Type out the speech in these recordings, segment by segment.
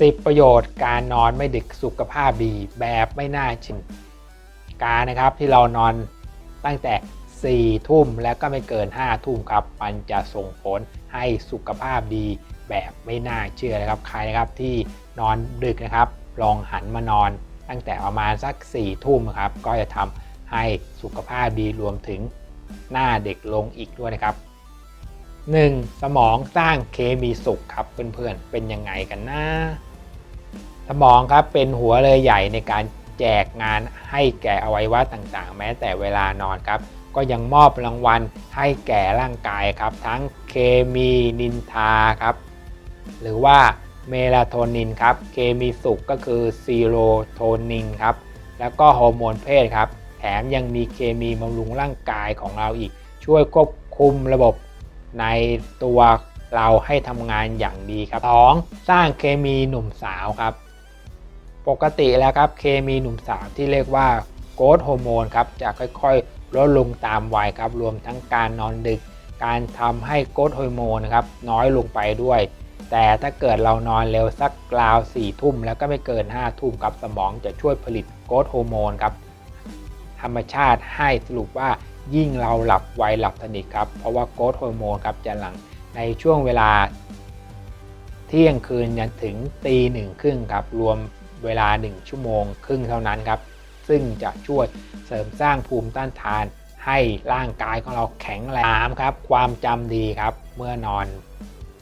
10 ประโยชน์การนอนไม่ดึกสุขภาพดีแบบไม่น่าชินการนะครับที่เรานอนตั้งแต่ 4 ทุ่มแล้วก็ไม่เกิน 5 ทุ่มครับ มันจะส่งผลให้สุขภาพดีแบบไม่น่าเชื่อนะครับใครนะครับที่นอนดึกนะครับ ลองหันมานอนตั้งแต่ประมาณสัก 4 ทุ่มครับ ก็จะทำให้สุขภาพดีรวมถึงหน้าเด็กลงอีกด้วยนะครับ 1. สมองสร้างเคมีสุขครับเพื่อนๆ เป็นยังไงกันนะ สมองครับเป็นหัวเรือใหญ่ในการแจกงานให้แก่อวัยวะต่างๆ แม้แต่เวลานอนครับ ก็ยังมอบรางวัลให้แก่ร่างกายครับ ทั้งเคมีนินทาครับ หรือว่าเมลาโทนินครับ เคมีสุขก็คือซีโรโทนินครับ แล้วก็ฮอร์โมนเพศครับ แถมยังมีเคมีบำรุงร่างกายของเราอีก ช่วยควบคุมระบบในตัวเราให้ทำงานอย่างดีครับ 2. สร้างเคมีหนุ่มสาวครับ ปกติแล้วครับเคมีหนุ่มสาวที่เรียกว่าโกรทฮอร์โมนครับจะค่อยๆ ลดลงตามวัยครับรวมทั้งการนอนดึก การทำให้โกรทฮอร์โมนนะครับน้อยลงไปด้วย แต่ถ้าเกิดเรานอนเร็วสักราว4ทุ่มแล้วก็ไม่เกิน5ทุ่มครับสมองจะช่วยผลิตโกรทฮอร์โมนครับธรรมชาติให้สรุปว่ายิ่งเราหลับไวหลับสนิทครับเพราะว่าโกรทฮอร์โมนครับจะหลังในช่วงเวลาเที่ยงคืนยันถึงตีหนึ่งครึ่งครับรวม เวลา 1 ชั่วโมงครึ่งเท่านั้นครับ ซึ่งจะช่วยเสริมสร้างภูมิต้านทาน ให้ร่างกายของเราแข็งแรงครับ ความจำดีครับ เมื่อนอน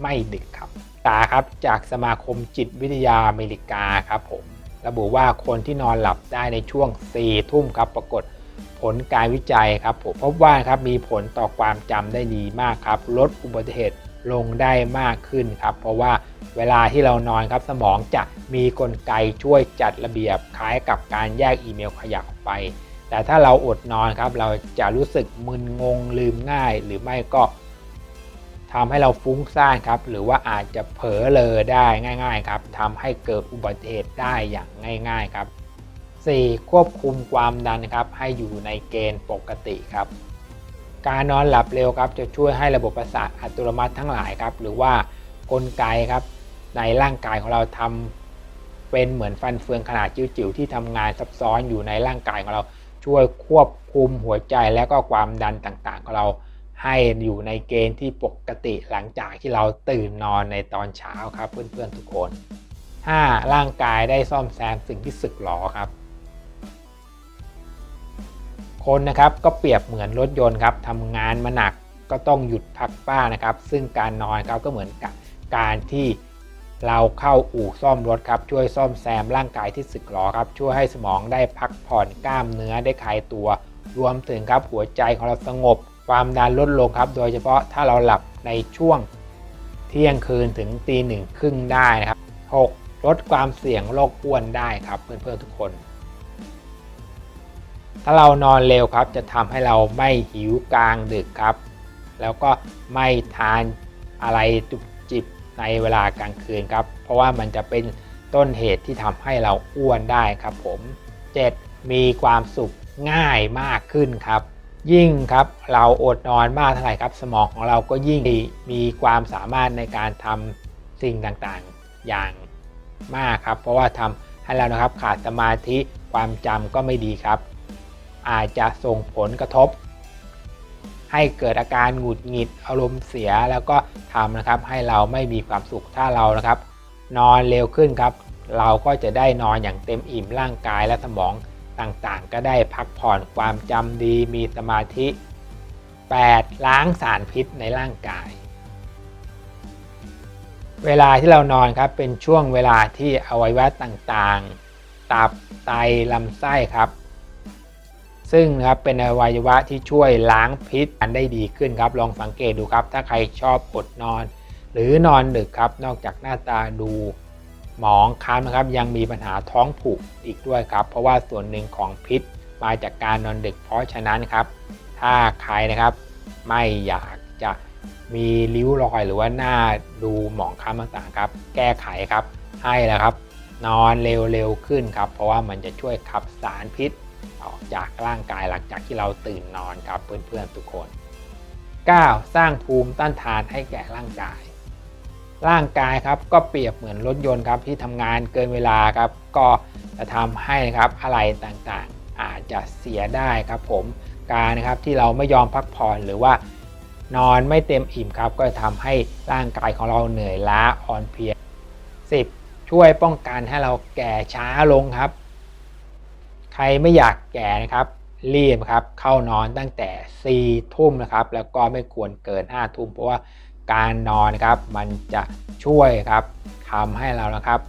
ไม่ดึกครับตาครับจากสมาคมจิตวิทยาอเมริกาครับผมระบุว่าคนที่นอนหลับได้ในช่วง 4 ทุ่มครับปรากฏผลการวิจัยครับผมพบว่าครับมีผลต่อความจำได้ดีมากครับ ลดอุบัติเหตุ ลงได้มากขึ้นครับ เพราะว่าเวลาที่เรานอนครับสมองจะมีกลไกช่วยจัดระเบียบคล้ายกับการแยกอีเมลขยะออกไป แต่ถ้าเราอดนอนครับ เราจะรู้สึกมึนงงลืมง่าย หรือไม่ก็ทำให้เราฟุ้งซ่านครับ หรือว่าอาจจะเผลอเลอได้ง่าย ๆ ครับทำให้เกิดอุบัติเหตุได้อย่างง่าย ๆ ครับ 4. ควบคุมความดันครับให้อยู่ในเกณฑ์ปกติครับ การนอนหลับเร็วครับจะช่วยให้ระบบประสาทอัตโนมัติทั้งหลายครับ หรือว่ากลไกครับ ในร่างกายของเราทำเป็นเหมือนฟันเฟืองขนาดจิ๋วๆที่ทำงานซับซ้อนอยู่ในร่างกายของเราช่วยควบคุมหัวใจและก็ความดันต่างๆของเราให้อยู่ในเกณฑ์ที่ปกติหลังจากที่เราตื่นนอนในตอนเช้าครับเพื่อนๆทุกคน 5. ร่างกายได้ซ่อมแซมสิ่งที่สึกหรอครับ คนนะครับก็เปรียบเหมือนรถยนต์ครับทำงานมาหนักก็ต้องหยุดพักบ้างนะครับ ซึ่งการนอนครับก็เหมือนกับการที่เราเข้าอู่ซ่อมรถครับช่วยซ่อมแซมร่างกายที่สึกหรอครับช่วยให้สมองได้พักผ่อนกล้ามเนื้อได้คลายตัว รวมถึงครับหัวใจของเราสงบ ความดันลดลงครับ โดยเฉพาะถ้าเราหลับในช่วงเที่ยงคืนถึงตีหนึ่งครึ่งได้นะครับ 6. ลดความเสี่ยงโรคอ้วนได้ครับเพื่อนๆทุกคน ถ้าเรานอนเร็วครับ จะทำให้เราไม่หิวกลางดึกครับ แล้วก็ไม่ทานอะไรจุบจิบในเวลากลางคืนครับ เพราะว่ามันจะเป็นต้นเหตุที่ทำให้เราอ้วนได้ครับผม 7. มีความสุขง่ายมากขึ้นครับ ยิ่งครับเราอดนอนมากเท่าไหร่ครับ สมองของเราก็ยิ่งมีความสามารถในการทำสิ่งต่างๆอย่างมากครับ เพราะว่าทำให้เรานะครับขาดสมาธิความจำก็ไม่ดีครับ อาจจะส่งผลกระทบ ให้เกิดอาการหงุดหงิดอารมณ์เสียแล้วก็ทำนะครับให้เราไม่มีความสุขถ้าเรานะครับ นอนเร็วขึ้นครับ เราก็จะได้นอนอย่างเต็มอิ่มร่างกายและสมองต่างๆ ก็ได้พักผ่อนความจำดีมีสมาธิ 8. ล้างสารพิษในร่างกาย เวลาที่เรานอนครับเป็นช่วงเวลาที่อวัยวะต่างๆ ตับไตลำไส้ครับ ซึ่งนะครับเป็นอวัยวะที่ช่วยล้างพิษอันได้ดีขึ้นครับ ลองสังเกตดูครับ ถ้าใครชอบอดนอน หรือนอนดึกครับ นอกจากหน้าตาดูหมองคล้ำนะครับ ยังมีปัญหาท้องผูกอีกด้วยครับ เพราะว่าส่วนหนึ่งของพิษมาจากการนอนดึก เพราะฉะนั้นครับ ถ้าใครนะครับไม่อยากจะมีริ้วรอยหรือว่าหน้าดูหมองคล้ำต่างๆครับ แก้ไขครับให้แล้วครับ นอนเร็วๆขึ้นครับ เพราะว่ามันจะช่วยขับสารพิษ ออกจากร่างกายหลังจากที่เราตื่นนอนครับเพื่อนๆทุกคน 9. สร้างภูมิต้านทานให้แก่ร่างกาย ร่างกายครับก็เปรียบเหมือนรถยนต์ครับที่ทำงานเกินเวลาครับ ก็จะทำให้ครับอะไรต่างๆ อาจจะเสียได้ครับผมการนะครับที่เราไม่ยอมพักผ่อนหรือว่านอนไม่เต็มอิ่มครับ ก็จะทำให้ร่างกายของเราเหนื่อยล้าอ่อนเพลีย 10. ช่วยป้องกันให้เราแก่ช้าลงครับ ใครไม่อยากแก่นะครับรีบครับเข้านอนตั้งแต่ 4 ทุ่มนะครับ แล้วก็ไม่ควรเกิน 5 ทุ่มเพราะว่าการนอนครับมันจะช่วยครับทำให้เรานะครับ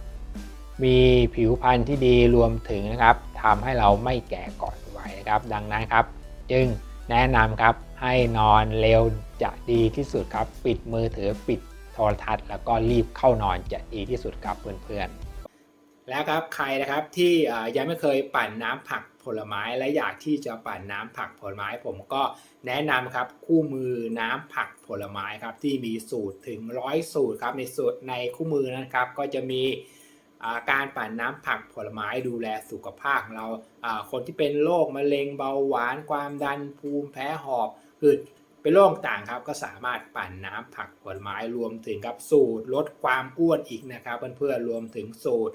มีผิวพรรณที่ดีรวมถึงนะครับทำให้เราไม่แก่ก่อนวัยนะครับ ดังนั้นครับ จึงแนะนำครับให้นอนเร็วจะดีที่สุดครับ ปิดมือถือปิดโทรทัศน์ แล้วก็รีบเข้านอนจะดีที่สุดครับเพื่อนๆ แล้วครับใครนะครับที่ยังไม่เคยปั่นน้ำผักผลไม้และอยากที่จะปั่นน้ำผักผลไม้ ผมก็แนะนำครับคู่มือน้ำผักผลไม้ครับที่มีสูตรถึงร้อยสูตรครับในสูตรในคู่มือนะครับ ก็จะมีการปั่นน้ำผักผลไม้ดูแลสุขภาพของเราคนที่เป็นโรคมะเร็งเบาหวานความดันภูมิแพ้หอบหืดเป็นโรคต่างครับก็สามารถปั่นน้ำผักผลไม้รวมถึงกับสูตรลดความอ้วนอีกนะครับเพื่อนๆรวมถึงสูตร